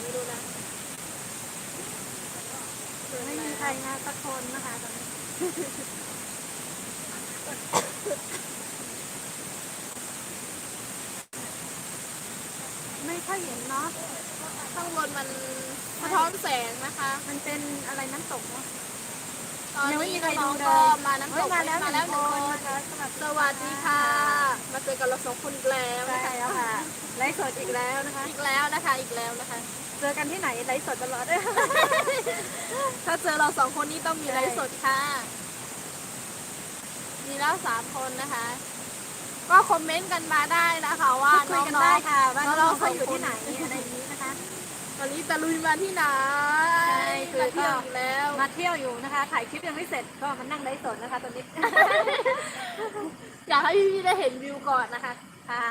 ไม่รู้นะเกินไม่มีแล้วใครมาสักคนนะคะตอนนี้ไม่ค่อยเห็นเนาะข้างบนมันสะท้อนแสงนะคะ มันเป็นอะไรน้ำตกเนาะตอนยังไม่มีนี้ใครดูน้องเลๆก็ยมาน้ำตกเฮ้ยมาแล้วมาแล้วหหนึ่นึ่งงคคนนนะคะสวัสดีสวัสดีค่ะ มาเจอกับเราสองคนอีกแล้วใช่นะคะแล้วค่ะไลฟ์สดอีกแล้วนะคะ อีกแล้วนะคะอีกแล้วนะคะ เจอกันที่ไหนไลฟ์สดตลอด ถ้าเจอเราสองคนนี้ต้องมีใช่ไลฟ์สดค่ะ มีแล้วสามคนนะคะ ก็คอมเมนต์กันมาได้นะคะว่าพูดคุน้ยองกันๆได้ค่ะว่าน้น้อองงๆๆเขาอยู่สองคนที่ไหนอะไรอย่างนี้นะคะวันนี้ตะลุยมาที่ไหนใช่คือมาเที่ยวก็อีกแล้วมาเที่ยวอยู่นะคะ ถ่ายคลิปยังไม่เสร็จก็มานั่งไลฟ์สดนะคะตอนนี้อยากให้พี่ๆได้เห็นวิวก่อนนะคะค่ะ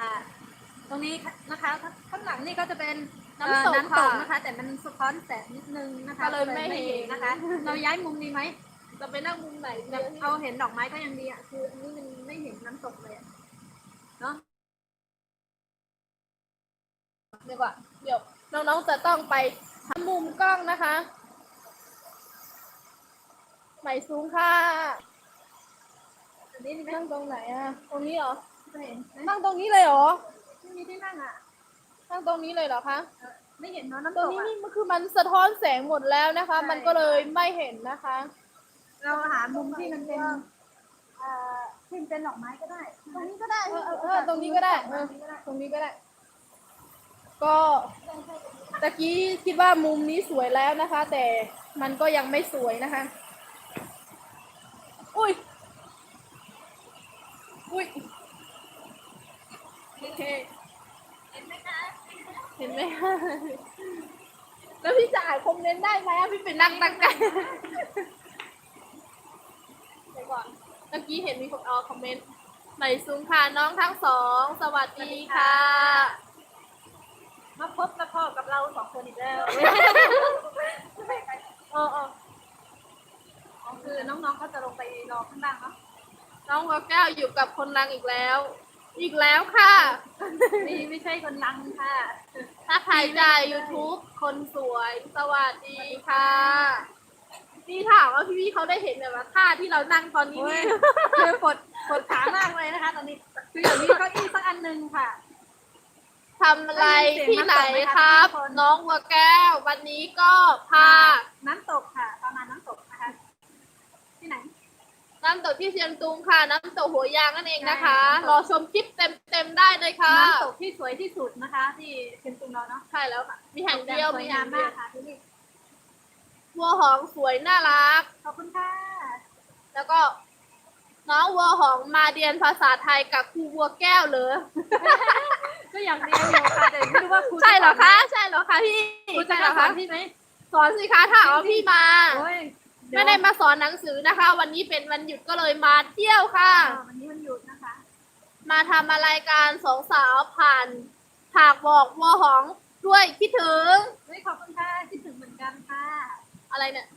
ตรงนี้นะคะข้างหลังนี่ก็จะเป็น น้ำตกเอ่อน้ำตกค่ะ นะคะ แต่มันสะท้อนแสงนิดนึงนะคะก็เลยไม่เห็น นะคะ เราย้ายมุมดีไหมจะไปนั่งมุมไหนแบดีบพี่เอาเห็นดอกไม้ก็ยังดีอะคืออันนี้มันไม่เห็นน้ำตกเลยอะเนาะดีกว่า เดี๋ยวน้องๆจะต้องไปทำมุมกล้องนะคะใหม่สูงค่ะอันนี้นี่ไหมนั่งตรงไหนอะตรงนี้เหรอไม่เห็นไหมนั่งตรงนี้เลยเหรอไม่มีที่นั่งอะ นั่งตรงนี้เลยเหรอคะเออไม่เห็นเนาะน้ำตรตงกนี้อะนี่มันคือมันสะท้อนแสงหมดแล้วนะคะ ใช่ มันก็เลยไม่เห็นนะคะ เราหามุมที่มันเป็นเอ่อที่มันเป็นดอกไม้ก็ได้ ตรงนี้ก็ได้เออเออเออตรงนี้ก็ได้เออตรงนี้ก็ได้ ก็ ตะกี้คิดว่ามุมนี้สวยแล้วนะคะ แต่มันก็ยังไม่สวยนะคะ อุ้ย อุ้ยโอเคเห็นไหมคะ เห็นไหมคะแล้วพี่จะอ่านคอมเมนต์ได้ไหมอะพี่เป็นนั่งตั้งใจเดี๋ยวก่อนเมื่อกี้เห็นมีคนเอาคอมเมนต์ใหม่ซุ้มค่ะน้องทั้งสอง สวัสดีค่ะ มาพบมาพอกับเราสองคนอีกแล้วเออเอออ๋อคือน้องๆเขาจะลงไปรอข้างล่างเนาะน้องวัวแก้วอยู่กับคนรังอีกแล้ว อีกแล้วค่ะ นี่ไม่ใช่คนลังค่ะ ถ้าใครใจ YouTube คนสวย สวัสดีค่ะ นี่ถามว่าพี่ๆเขาได้เห็นแบบว่าท่าที่เรานั่งตอนนี้โอ้ยนี่คือปวดปวดขามากเลยนะคะ ตอนนี้คืออย่างนี้เก้าอี้สักอันหนึ่งค่ะทำอะไรที่ไหนครับ น้องวัวแก้ว วันนี้ก็พาน้ำตกค่ะ ประมาณน้ำตกนะคะที่ไหน น้ำตกที่เชียงตุงค่ะ น้ำตกหัวยางนั่นเองนะคะ ใช่ รอชมคลิปเต็มๆได้เลยค่ะ น้ำตกที่สวยที่สุดนะคะ ที่เชียงตุงเราเนาะใช่แล้วค่ะ มีแห่งเดียวสวมียแห่งางมเดีมายวกค่ะที่นี่วัวหองสวยน่ารัก ขอบคุณค่ะแล้วก็ น้องวัวหองมาเรียนภาษาไทยกับครูวัวแก้วเลยก็อย่างเดียวอยู่ค่ะแต่ไม่รู้ว่าครูใช่เหรอคะ ใช่เหรอคะพี่ครูจะใช่เหรมาอสอคะนพี่ไหมสอนสิคะถ้าเอาพี่มา โอ้ยเยว ไม่ได้มาสอนหนังสือนะคะ วันนี้เป็นวันหยุดก็เลยมาเที่ยวค่ะอ่าวันนี้มันหยุดนะคะ มาทำอะไรการสองสาวผ่านผากบอกวัวหองด้วยคิดถึงเฮ้ยขอบคุณค่ะคิดถึงเหมือนกันค่ะ อะไรเนี่ย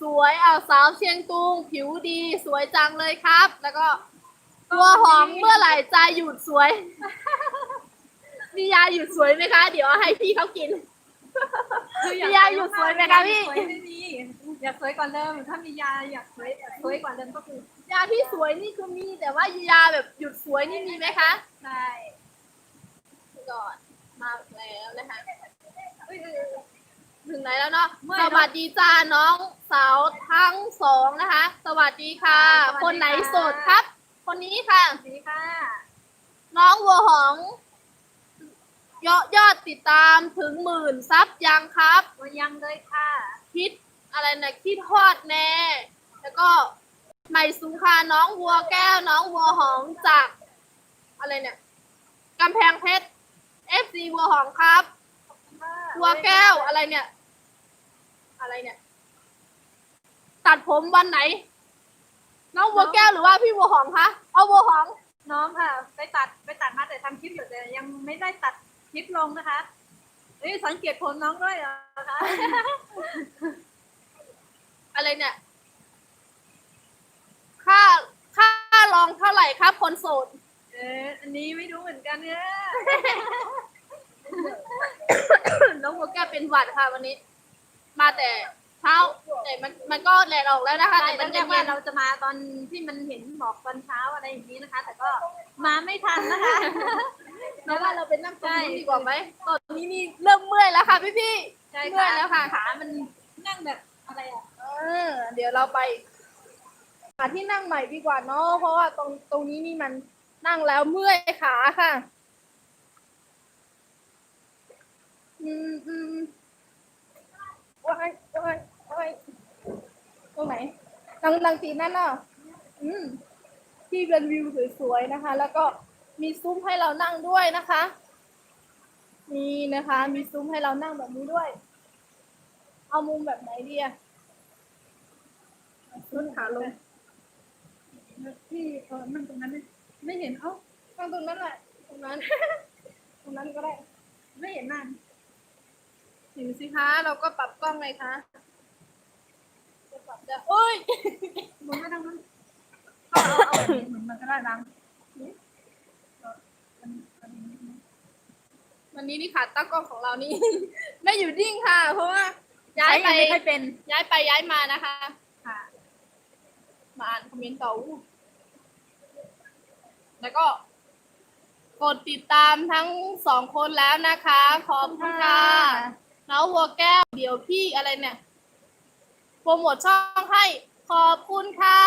สวยเอาสาวเชียงตุง ผิวดีสวยจังเลยครับ แล้วก็วัวหองเมื่อไหร่จะหยุดสวย มียาหยุดสวยไหมคะ เดี๋ยวให้พี่เขากินคือมียาหยุดสวยไหมคะพี่สวยไม่มี อยากสวยกว่าเดิมถ้ามียาอยากสวยสวยกว่าเดิมก็คือยาที่สวยนี่คือมีแต่ว่ายาแบบหยุดสวยนี่มีไหมคะใช่ก่อนมาแล้วนะคะเอ้ยถึงไหนแล้วเนาะเมื่อยสเนอะวัสดีจ้าน้องสาวทั้งสองนะคะ สวัสดีค่ะ สวัสดีค่ะ คนไหนโสดครับ คนนี้ค่ะ สวัสดีค่ะน้องวัวหองยอดยอดติดตามถึงหมื่นซับยังครับ วันยังเลยค่ะ คิด อะไรนะคิดฮอดแน่ แล้วก็ใหม่สุงคาน้องวัวแก้ว น้องวัวหองจาก อะไรเนี่ยกำแพงเพชร FC วัวหองครับ วัวแก้วอะไรเนี่ย อะไรเนี่ย ตัดผมวันไหน น้องวัวแก้วหรือว่าพี่วัวหองคะเอาวัวหองน้องค่ะ ไปตัดไปตัดมาแต่ทำคลิปอยู่แต่ยังไม่ได้ตัดคลิปลงนะคะเอ้ยสังเกตผมน้องด้วยเหรอคะ อะไรเนี่ย ค่าค่าลองเท่าไหร่ครับคนโสด เอออันนี้ไม่รู้เหมือนกันเนี่ยน้องวัวแก้วเป็นหวัดค่ะวันนี้ มาแต่เช้าแต่มันมันก็แดดออกแล้วนะคะใช่แต่ตมัอนนยัแรงกเย็ว่านเราจะมาตอนที่มันเห็นหมอกตอนเช้าอะไรอย่างนี้นะคะ แต่ก็มาไม่ทันนะคะแล้วว่าเราเป็นนั่งตรงนี้ใช่ดีกว่าไหมตอนนี้นี่เริ่มเมื่อยแล้วค่ะพี่พี่ใช่เมื่อยแล้วค่ะขามันนั่งแบบอะไรอะๆเอเดี๋ยวเราไปหาที่นั่งใหม่ดีกว่าเนาะเพราะว่าตรงตรงนี้นี่มันนั่งแล้วเมื่อยขาค่ะ อืมอืมโอ้ยโอ้ยโอ้ยตรงไหนดังดังตีนั่นเนาะอืม ที่เป็นวิวสวยๆนะคะ แล้วก็มีซุ้มให้เรานั่งด้วยนะคะนี่นะคะ มีซุ้มให้เรานั่งแบบนี้ด้วย เอามุมแบบไหนดีอะ ลดขาลงที่เออนั่งตรงนั้นไม่ไม่เห็นเอ้านั่งตรงนั้นแหละตรงนั้น ตรงนั้นก็ได้ ไม่เห็นนานเห็นสิคะเราก็ปรับกล้องเลยคะจะปรับจะโอ้ยมึงไม่ทำนั้นเอาเอาเอาแบบนี้เหมือนมันก็ได้นังวันนี้นี่ขาตั้งกล้องของเรานี่ ไม่อยู่นิ่งค่ะ เพราะว่าย้ายไปไม่ค่อยเป็นย้ายไปย้ายมานะคะค่ะ มาอ่านคอมเมนต์เก่าแล้วก็กดติดตามทั้งสองคนแล้วนะคะ ขอบคุณค่ะน้องหัวแก้วเดี๋ยวพี่อะไรเนี่ยโปรโมทช่องให้ขอบคุณค่ะ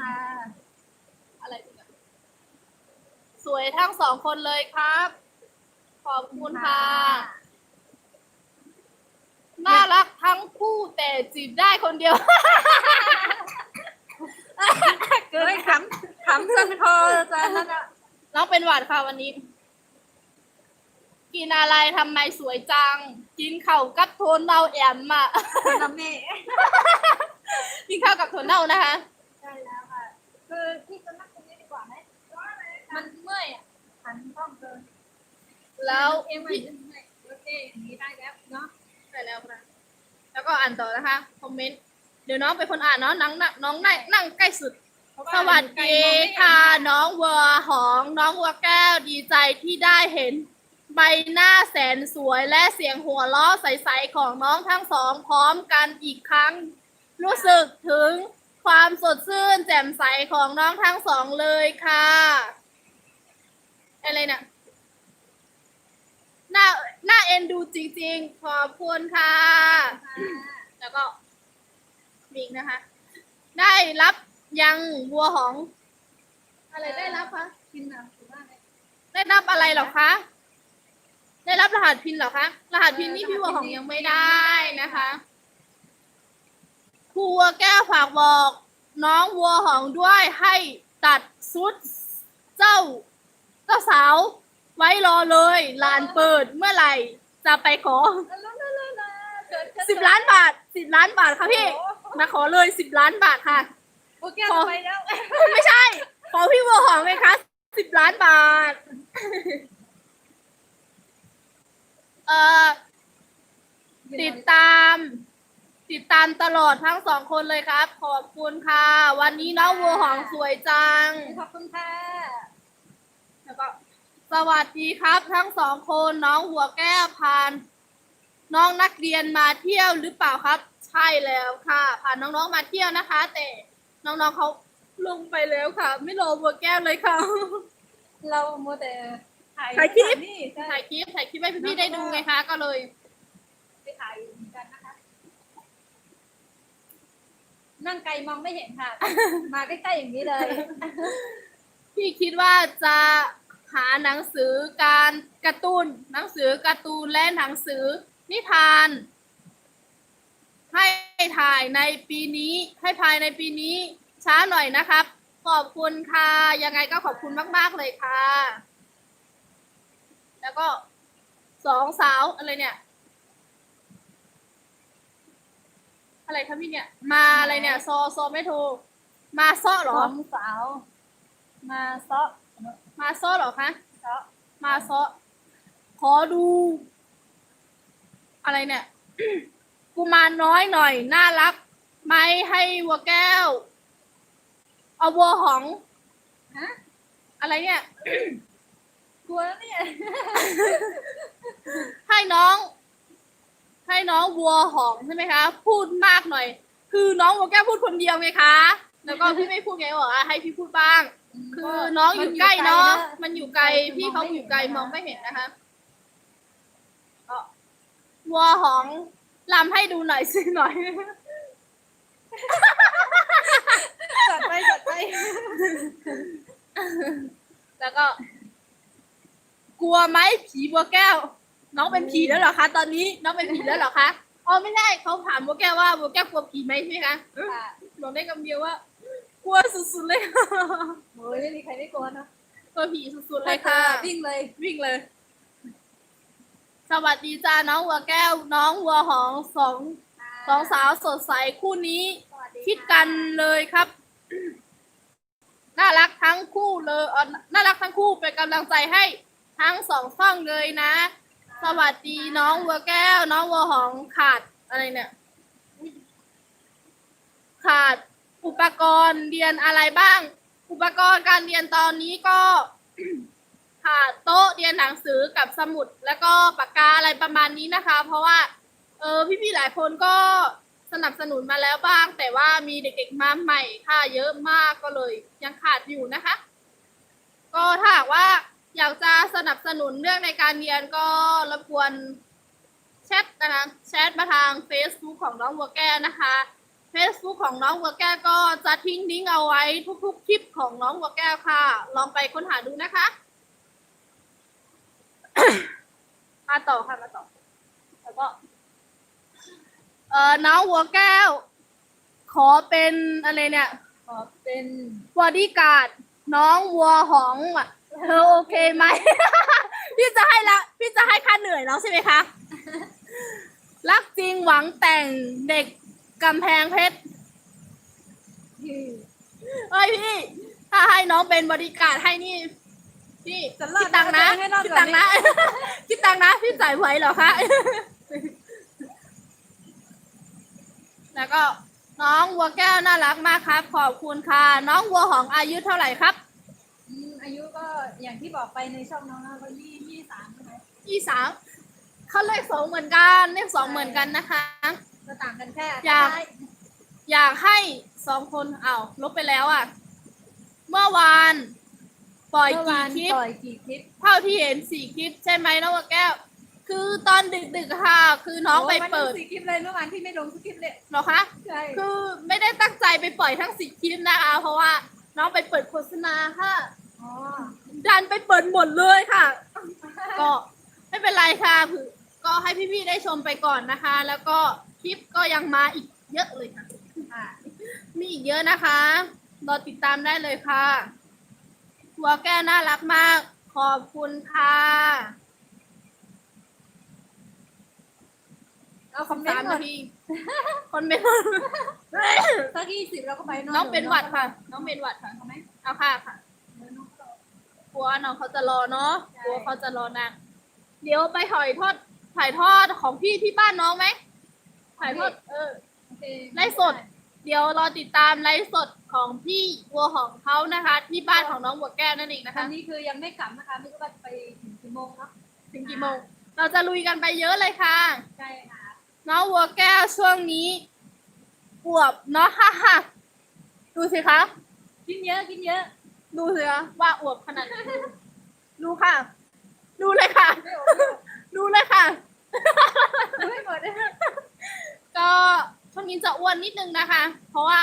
ค่ะอะไรเนี่ยสวยทั้งสองคนเลยครับ ขอบคุณค่ะ น่ารักทั้งคู่แต่จีบได้คนเดียว เกินขำขำจนคอจะนั่นอะน้องเป็นหวัดค่ะวันนี้ กินอะไรทำไมสวยจัง กินข้าวกับโทนเน่าแอมอะน้ำเน่กินข้าวกับโทนเน่านะคะ ใช่แล้วค่ะ คือพี่จะนั่งตรงนี้ดีกว่าไหมมันเมื่อยอะหันต้องเกินแล้วเอ็มมันเมื่อยโอเคอย่างนี้ได้แล้วเนาะไปแล้วค่ะแล้วก็อ่านต่อนะคะ คอมเมนต์เดี๋ยวน้องเป็นคนอ่านเนาะน้องนั่งน้องนั่งนั่งใกล้สุด สวัสดีค่ะ น้องวัวหองน้องวัวแก้วดีใจที่ได้เห็น ใบหน้าแสนสวยและเสียงหัวเราะใสๆของน้องทั้งสอง พร้อมกันอีกครั้ง รู้สึกถึงความสดชื่นแจ่มใสของน้องทั้งสองเลยค่ะอะไรเนี่ยน่าน่าเอ็นดูจริงๆ ขอบคุณค่ะ แล้วก็ มิงนะคะ ได้รับยังวัวหอง อะไรได้รับคะกินน้ำถือว่าไงได้รับอะไรเหรอคะ ได้รับรหัสพินเหรอคะ รหัสพินนี่พี่วัวหองยังไม่ได้นะคะครูวัวแก้วฝากบอก น้องวัวหองด้วยให้ตัดชุดเจ้าเจ้าสาว ไว้รอเลยลานเปิดเมื่อไหร่ จะไปขอสิบล้านบาทสิบล้านบาทค่ะพี่ มาขอเลยสิบล้านบาทค่ะ โอเคไปแล้ว ไม่ใช่ ขอพี่วัวหอมไหมคะสิบล้านบาท เอ่อ ติดตาม ติดตามตลอดทั้งสองคนเลยครับ ขอบคุณค่ะ วันนี้น้องวัวหอมสวยจัง ขอบคุณค่ะ แล้วก็ สวัสดีครับ ทั้งสองคนน้องหัวแก้วพาน น้องนักเรียนมาเที่ยวหรือเปล่าครับ ใช่แล้วค่ะพาน้องๆมาเที่ยวนะคะ แต่น้องๆเขาลงไปแล้วค่ะ ไม่รอบัวแก้วเลยค่ะ เราโมแต่ถ่ายถ่ายคลิป นี่ใช่ถ่ายคลิปถ่ายคลิปให้พี่ๆได้ดูไงคะ ก็เลย ไปถ่ายเหมือนกันนะคะ นั่งไกลมองไม่เห็นค่ะ มาใกล้ๆอย่างนี้เลย พี่คิดว่าจะหาหนังสือการการ์ตูนหนังสือการ์ตูนและหนังสือนิทาน ให้ถ่ายในปีนี้ ให้ภายในปีนี้ช้าหน่อยนะครับ ขอบคุณค่ะ ยังไงก็ขอบคุณมาก ๆ เลยค่ะ แล้วก็สองสาวอะไรเนี่ย อะไรครับพี่เนี่ย มาอะไรเนี่ย ซอซอไม่โทรมาซ้อเหรสอองสาว มาเซาะมาซ้อเหรอคะเซาะมาซ้อขอดู อะไรเนี่ย กุมารน้อยหน่อย น่ารักไหมให้วัวแก้ว เอาวัวหองฮะอะไรเนี่ย กลัวแล้วเนี่ย ให้น้อง ให้น้องวัวหองใช่ไหมคะ พูดมากหน่อย คือน้องวัวแก้วพูดคนเดียวไงคะ แล้วก็พี่ไม่พูดไงบอกว่าให้พี่พูดบ้าง คือน้องอยู่ใกล้เนาะ มันอยู่ไกล พี่เขาอยู่ไกลมองไม่เห็นนะคะก็วัวหอง ลำให้ดูหน่อยสิหน่อย จัดไปจัดไป แล้วก็ กลัวไหมผีบัวแก้ว น้องเป็นผีแล้วเหรอคะ ตอนนี้น้องเป็นผีแล้วเหรอคะอ๋อไม่ได้เขาถามบัวแก้วว่าบัวแก้วกลัวผีไหมใช่ไหมคะค่ะบอกได้คำเดียวว่ากลัวสุดๆเลยโอ้ยไม่มีใครไม่กลัวเนอะกลัวผีสุดๆเลยค่ะ วิ่งเลยวิ่งเลย สวัสดีจ้าน้องวัวแก้ว น้องวัวหองสองสองสาวสดใสคู่นี้คิดกันเลยครับ น่ารักทั้งคู่เลยเออน่ารักทั้งคู่เป็นกำลังใจให้ทั้งสองช่องเลยนะ สวัสดีน้องวัวแก้ว น้องวัวหองขาดอะไรเนี่ย ขาดอุปกรณ์เรียนอะไรบ้าง อุปกรณ์การเรียนตอนนี้ก็ ขาดโต๊ะเรียนหนังสือกับสมุดแล้วก็ปากกาอะไรประมาณนี้นะคะ เพราะว่าเออพี่ๆหลายคนก็สนับสนุนมาแล้วบ้าง แต่ว่ามีเด็กๆมาใหม่ค่ะเยอะมากก็เลย ยังขาดอยู่นะคะ ก็ถ้าหากว่าอยากจะสนับสนุนเรื่องในการเรียนก็รบกวนแชทนะคะแชทมาทาง Facebook ของน้องวัวแก้นะคะ Facebook ของน้องวัวแก้ก็จะทิ้งลิงก์เอาไว้ทุกๆคลิปของน้องวัวแก้ค่ะ ลองไปค้นหาดูนะคะ มาต่อค่ะมาต่อ แล้วก็ เอ่อน้องวัวแก้ว ขอเป็นอะไรเนี่ย ขอเป็นบอดี้การ์ดน้องวัวหองอะเธอโอเคไหม พี่จะให้ละพี่จะให้ค่าเหนื่อยน้องใช่ไหมคะ รักจริงหวังแต่งเด็กกำแพงเพชรที่เอ้ยพี่ ถ้าให้น้องเป็นบอดี้การ์ดให้นี่ พี่จะรอคิดดตังค์นะให้รอดคิดก่อตังค์นะคิดตังค์นะพี่จ่ายไหวเหรอคะ แล้วก็น้องวัวแก้วน่ารักมากครับ ขอบคุณค่ะ น้องวัวหองอายุเท่าไหร่ครับอืมอายุก็อย่างที่บอกไปในช่องน้องนะก็ยี่ยี่สามใช่ไหมยี่สามเขาเลขสองเหมือนกันเลขสองเหมือนกันนะคะ ก็ต่างกันแค่อยาก อยากให้สองคนอ้าวลบไปแล้วอะ เมื่อวาน ปล่อยเมื่อกี่วานคลิป ปล่อยกี่คลิป เท่าที่เห็นสี่คลิปใช่ไหมน้องวัวแก้ว คือตอนดึกๆค่ะ คือน้องไปเปิดโวันสี่คลิปเลยเมื่อวานที่ไม่ลงสักคลิปเลยเหรอคะ ใช่คือไม่ได้ตั้งใจไปปล่อยทั้งสี่คลิปนะคะ เพราะว่าน้องไปเปิดโฆษณาค่ะ อ๋อดันไปเปิดหมดเลยค่ะ ก็ไม่เป็นไรค่ะคือก็ให้พี่ๆได้ชมไปก่อนนะคะ แล้วก็คลิปก็ยังมาอีกเยอะเลยค่ะ อะมีอีกเยอะนะคะ รอติดตามได้เลยค่ะ หัวแก้วน่ารักมาก ขอบคุณค่ะเอาคอมเมนสามต์ก่อนานทีคนเป็นสักยี่สิบเราก็ไปน้องเป็นหวัดค่ะ น้องเป็นหวัดค่ะเอาไหมเอาค่ะค่ะเดี๋ยวน้องรอกลัวน้องเขาจะรอเนาะใช่กลัวเขาจะรอนานเดี๋ยวไปถ่ายทอดถ่ายทอดของพี่ที่บ้านน้องไหมถ่ายทอดเออโอเคไลฟ์สด เดี๋ยวรอติดตามไลฟ์สดของพี่วัวของเขานะคะ ที่บ้านของน้องบัวแก้วนั่นเองนะตอคะ นนี้คือยังไม่กลับนะคะ ไม่รู้ว่าจะไปถึงกี่โมงเนาะถึงกี่โมง เราจะลุยกันไปเยอะเลยค่ะ ใช่ค่ะน้องวัวแก้วช่วงนี้อวบเนาะฮ่าฮ่าดูสิคะ กินเยอะกินเยอะดูสิคะว่าอวบขนาดไหนดูค่ะ ดูเลยค่ะ ไม่ออกดูเลยค่ะ ไม่หมดเลยก็ ช่วงนี้จะอ้วนนิดนึงนะคะ เพราะว่า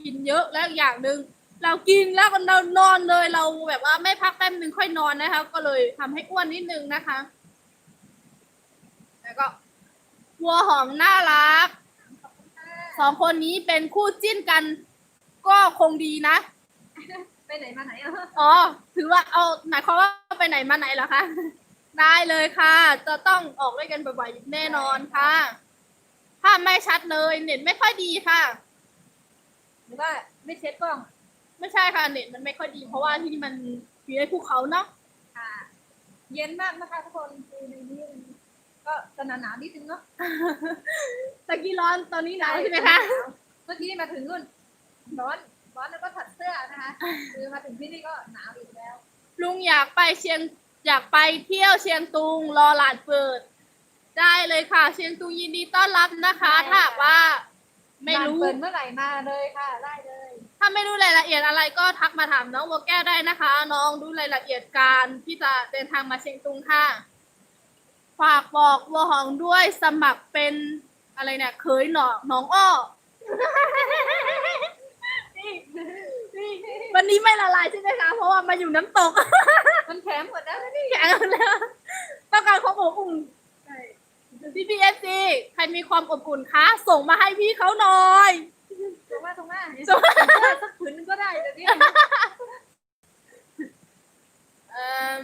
กินเยอะแล้วอย่างหนึ่งเรากินแล้วก็เรานอนเลยเราแบบว่าไม่พักแป๊บนึงค่อยนอนนะคะ ก็เลยทำให้อ้วนนิดนึงนะคะ แล้วก็วัวหอมน่ารักสองคนนี้เป็นคู่จิ้นกัน ก็คงดีนะ ไปไหนมาไหนอะอ๋อถือว่าเอาหมายความว่าไปไหนมาไหนเหรอคะได้เลยค่ะ จะต้องออกด้วยกันบ่อยๆแน่นอนค่ะ ภาพไม่ชัดเลยเน็ตไม่ค่อยดีค่ะ หรือว่าไม่เช็ดกล้อง ไม่ใช่ค่ะเน็ตมันไม่ค่อยดี เพราะว่าที่นี่มันอยู่ในภูเขาเนาะค่ะ เย็นมากนะคะทุกคนคือในนี้ก็จะหนาวๆนิดนึงเนาะตะกี้ร้อนตอนนี้หนาวใช่ไหมคะเมื่อกี้มาถึงนู่นร้อนร้อนแล้วก็ถัดเสื้อนะคะคือมาถึงที่นี่ก็หนาวอีกแล้ว ลุงอยากไปเชียงอยากไปเที่ยวเชียงตุงรอหลานเปิด ได้เลยค่ะ เชียงตุงยินดีต้อนรับนะคะ ถ้าหากว่า ไม่รู้ ร้านเปิดเมื่อไหร่มาเลยค่ะได้เลย ถ้าไม่รู้รายละเอียดอะไรก็ทักมาถามน้องบัวแก้วได้นะคะ น้องรู้รายละเอียดการที่จะเดินทางมาเชียงตุงค่ะ ฝากบอกวัวหองด้วยสมัครเป็นอะไรเนี่ยเคยหนอหน้องอ้อ วันนี้ไม่ละลายใช่ไหมคะ เพราะว่ามาอยู่น้ำตก มันแข็งหมดแล้วนะนี่ แข็งแล้วต้องการความอบอุ่น พี่พีเอฟซีใครมีความอบอุ่นคะ ส่งมาให้พี่เขาหน่อยตรงมาตรงมาส่งมาเสื้อสักผืนนึงก็ได้แต่นี่เอิ่ม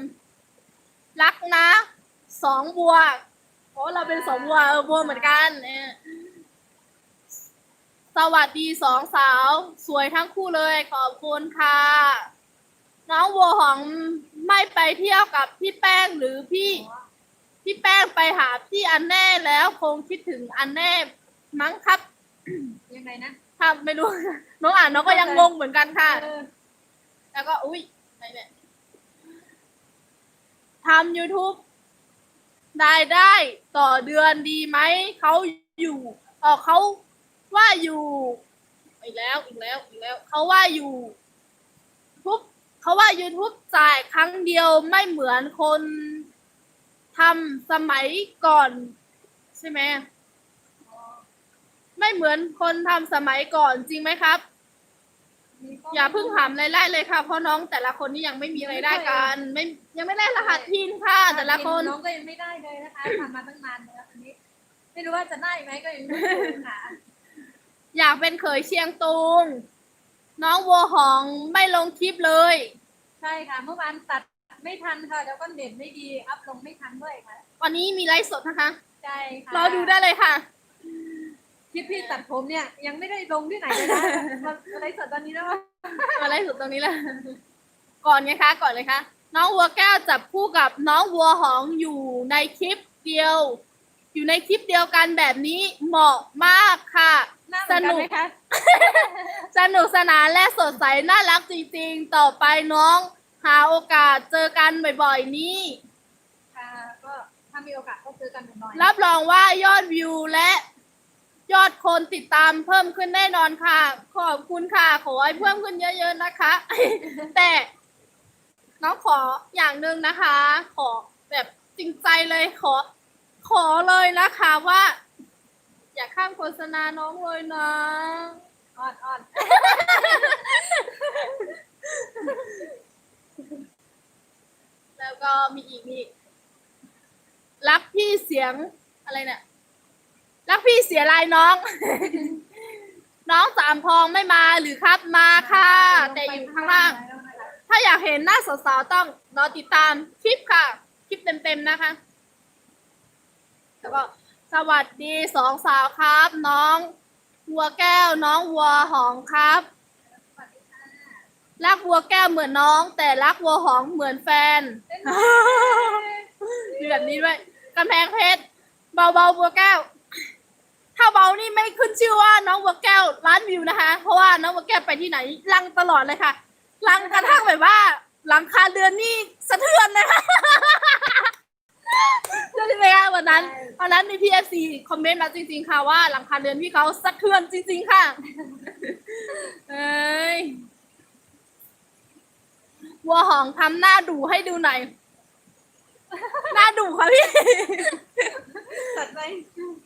รักนะ สองบัวเพราะเราเป็นสองบัวเออบัวเหมือนกันเออสวัสดีสองสาว สวยทั้งคู่เลยขอบคุณค่ะ น้องบัวหองไม่ไปเที่ยวกับพี่แป้งหรือพี่ พี่แป้งไปหาพี่อันแน่แล้วคงคิดถึงอันแน่มั้งครับ ยังไงนะถ้าไม่รู้ น้องอ่านน้องก็ยังงงเหมือนกันค่ะ เออแล้วก็อุ้ยอะไรเนี่ยทำ YouTube ได้ได้ต่อเดือนดีไหม เขาอยู่เออเขาว่าอยู่อีกแล้วอีกแล้วอีกแล้วเขาว่าอยู่ทุบเขาว่า YouTube จ่ายครั้งเดียวไม่เหมือนคน ทำสมัยก่อนใช่ไหมไม่เหมือนคนทำสมัยก่อนจริงไหมครับ อย่าเพิ่งถามรายได้เลยค่ะเพราะน้องแต่ละคนนี่ยังไม่มีรายได้กัน ไม่ยังไม่ได้รหัสพินค่ะ แต่ละคนน้องก็ยังไม่ได้เลยนะคะทำมาตั้งนานแล้วอันนี้ ไม่รู้ว่าจะได้ไหมก็ยังไม่รู้ค่ะอยากเป็นเขยเชียงตุง น้องวัวหองไม่ลงคลิปเลย ใช่ค่ะ เมื่อวานตัด ไม่ทันค่ะแล้วก็เน็ตไม่ดีอัพลงไม่ทันด้วยค่ะวันนี้มีไลฟ์สดนะคะ ใช่ค่ะรอดูได้เลยค่ะ คลิปพี่ตัดผมเนี่ย ยังไม่ได้ลงที่ไหนเลยนะมาอะไรสดตอนนี้แล้วว่ามาไลฟ์สดตรงนี้แหละก่อนไงคะ ก่อนเลยคะน้องวัวแก้วจับคู่กับน้องวัวหองอยู่ในคลิปเดียว อยู่ในคลิปเดียวกันแบบนี้เหมาะมากค่ะหน้าเหมือนกันไหมคะสนุกสนานและสดใสน่ารักจริงๆ ต่อไปน้อง หาโอกาสเจอกันบ่อยๆนี้ ค่ะก็ถ้ามีโอกาสก็เจอกันหน่อยๆรับรองว่ายอดวิวและยอดคนติดตามเพิ่มขึ้นแน่นอนค่ะ ขอบคุณค่ะ ขอให้เพิ่มขึ้นเยอะๆนะคะ แต่น้องขออย่างหนึ่งนะคะ ขอแบบจริงใจเลยขอ ขอเลยนะคะว่า อย่าข้ามโฆษณาน้องเลยนะ อ่อนอ่อน แล้วก็มีอีกมีอีกรักพี่เสียงอะไรเนี่ยรักพี่เสียลายน้อง น้องสามพองไม่มาหรือครับมาค่ะ แต่อยู่ข้างล่าง ถ้าอยากเห็นหน้าสาวๆต้องรอติดตามคลิปค่ะ คลิปเต็มๆนะคะ แล้วก็สวัสดีสองสาวครับ น้องวัวแก้ว น้องวัวหองครับ รักวัวแก้วเหมือนน้อง แต่รักวัวหองเหมือนแฟน มีแบบนี้ด้วยกำแพงเพชรเบาๆบัวแก้ว ถ้าเบานี่ไม่ขึ้นชื่อว่าน้องบัวแก้วล้านวิวนะคะ เพราะว่าน้องบัวแก้วไปที่ไหนลังตลอดเลยค่ะลังกระทั่งแบบว่า หลังคาเดือนนี่สะเทือนเลยค่ะใช่ไหมคะวันนั้นวันนั้นมีพีเอฟซีคอมเมนต์มาจริง ๆ ค่ะว่าหลังคาเดือนพี่เขาสะเทือนจริง ๆ ค่ะ เอ้ย วัวหองทำหน้าดูให้ดูหน่อย หน้าดุค่ะพี่ ตัดไป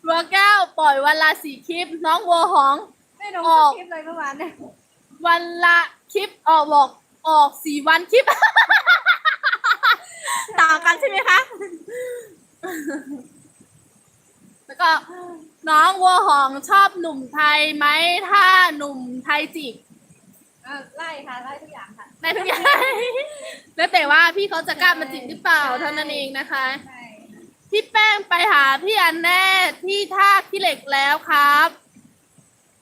วัวแก้วปล่อยวันละสี่คลิป น้องวัวหอง ไม่ลงออกคลิปเลยเมื่อวานเนี่ยวันละคลิปออกบอกออกสี่วันคลิป ต่างกันใช่ไหมคะ แล้วก็น้องวัวหองชอบหนุ่มไทยไหมถ้าหนุ่มไทยจีบเออไล่ค่ะไล่ทุกอย่างค่ะ ได้ทุกอย่าง แล้วแต่ว่าพี่เขาจะกล้ามาจีบหรือเปล่าเท่านั้นเองนะคะ ใช่พี่แป้งไปหาพี่อันแน่ที่ท่าขี้เหล็กแล้วครับ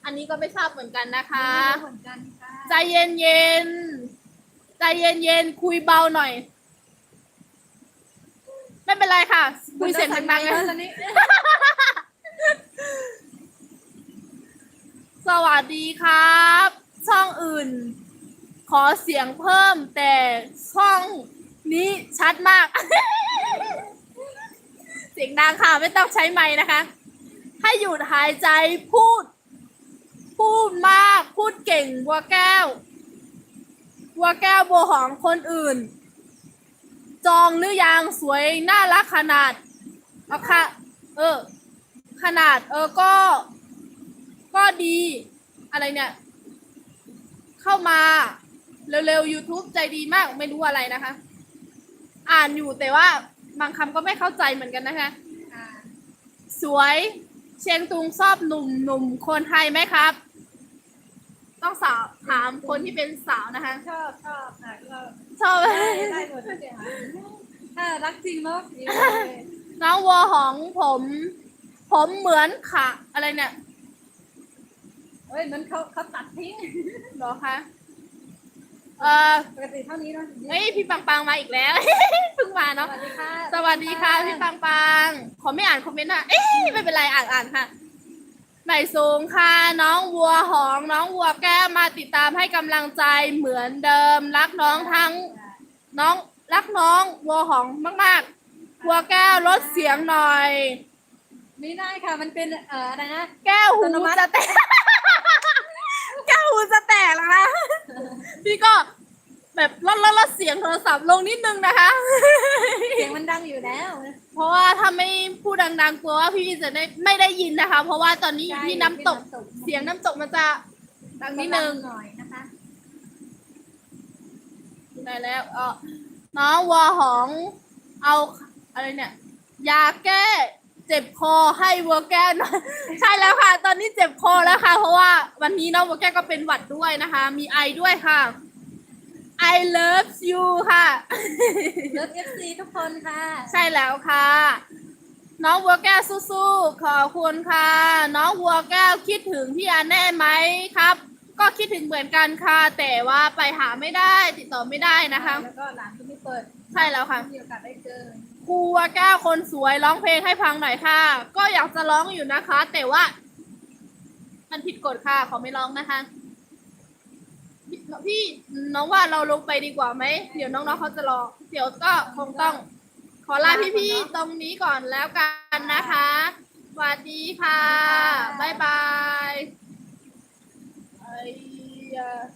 อันนี้ก็ไม่ทราบเหมือนกันนะคะไม่รู้เหมือนกันค่ะใจเย็นเย็นๆใจเย็นเย็นๆคุยเบาหน่อย ไม่เป็นไรค่ะ คุยเสียงดังๆแล้วนะตอนนี้สวัสดีครับ ช่องอื่น ขอเสียงเพิ่มแต่ช่องนี่ชัดมาก เสียงดังค่ะไม่ต้องใช้ไม้นะคะ ให้หยุดหายใจพูด พูดมากพูดเก่งบัวแก้วบัวแก้วบัวหอมคนอื่น จองหรือยังสวยน่ารักขนาดเอาค่ะเออ ขนาด เออก็ ก็ดี อะไรเนี่ย เข้ามา เร็วๆ YouTube ใจดีมากไม่รู้อะไรนะคะ อ่านอยู่แต่ว่าบางคำก็ไม่เข้าใจเหมือนกันนะคะอ่าสวยเชียงตุงชอบหนุ่มหนุ่มคนไทยไหมครับ ต้องสาวถามคนที่เป็นสาวนะคะ ชอบชอบอะก็ชอบ ได้ได้หมดทุกอย่างถ้ารักจริงเนาะดีเลยน้องวัวหองผม ผมเหมือนขาอะไรเนี่ย เฮ้ยมันเขาเขาตัดทิ้งเหรอคะ เออปกติเท่านี้เนาะเฮ้ยพี่ปังปังมาอีกแล้ว เพิ่งมาสเนาะวัสดีค่ะ สวัสดีค่ะพี่ปังปัง ขอไม่อ่านคอมเมนต์นะเอ้ยไม่เป็นไรอ่านอ่านค่ะไหนสูงค่ะ น้องวัวหองน้องวัวแก้วมาติดตามให้กำลังใจเหมือนเดิม รักน้องทั้ง น้องรักน้องวัวหองมากๆวัวแก้วลดเสียงหน่อย ไม่ได้ค่ะ มันเป็นเอ่ออะไรนะ แก้วหูอัตโนมัติจะแตกแก้ว หูจะแตกแล้วนะ พี่ก็แบบลดลดลดเสียงโทรศัพท์ลงนิดนึงนะคะ เสียงมันดังอยู่แล้วเพราะว่าถ้าไม่พูดดังๆกลัวว่าพี่จะได้ไม่ได้ยินนะคะ เพราะว่าตอนนี้อยู่ที่น้ำตก เสียงน้ำตกมันจะดังนิดนึง หน่อยนะคะได้แล้วเออน้องวัวหอง เอาอะไรเนี่ย ยาแก้ เจ็บคอให้วัวแก้หน่อยใช่แล้วค่ะ ตอนนี้เจ็บคอแล้วค่ะ เพราะว่าวันนี้น้องวัวแก้ก็เป็นหวัดด้วยนะคะ มีไอด้วยค่ะ I love you ค่ะ เลิฟเอฟซีทุกคนค่ะ ใช่แล้วค่ะ น้องวัวแก้วสู้ๆขอบคุณค่ะ น้องวัวแก้วคิดถึงพี่อาแน่ไหมครับ ก็คิดถึงเหมือนกันค่ะ แต่ว่าไปหาไม่ได้ติดต่อไม่ได้นะคะ แล้วก็หลานก็ไม่เปิดใช่แล้วค่ะ มีโอกาสได้เจอ ครูวัวแก้วคนสวยร้องเพลงให้ฟังหน่อยค่ะ ก็อยากจะร้องอยู่นะคะ แต่ว่า มันผิดกฎค่ะขอไม่ร้องนะคะ พี่น้องว่าเราลงไปดีกว่าไหมเดี๋ยวน้องๆเขาจะรอเดี๋ยวก็คงต้อง ขอลาพี่ๆตรงนี้ก่อนแล้วกันนะคะสวัสดีค่ะบ๊ายบายไอ้